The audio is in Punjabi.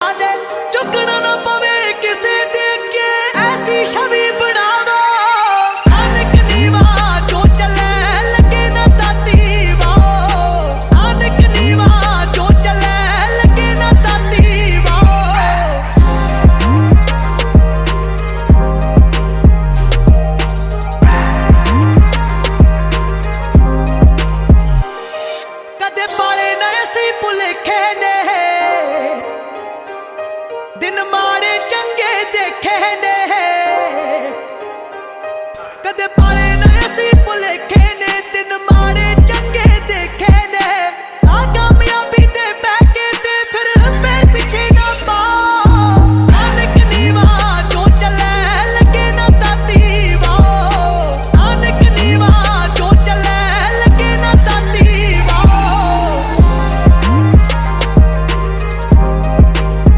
ਆਜੇ ਝੁਕਣਾ ਨਾ ਪਵੇ ਕਿਸੇ ਦੇ ਅੱਗੇ। ਐਸੀ ਛਵੀ ਬਣਾ ਦੋ। ਨਾਨਕ ਨੀਵਾ ਜੋ ਚੱਲੇ ਲੱਗੇ ਨਾ ਤਾਤੀ ਵਾਓ ਨਾਨਕ ਨੀਵਾ ਜੋ ਚੱਲੇ ਲੱਗੇ ਨਾ ਤਾਤੀ ਵਾਓ ਕਦੇ ਪਾਲੇ ਨਾ ਅਸੀਂ ਭੁਲੇਖੇ ਨੇ ਨੇ। পড়ে না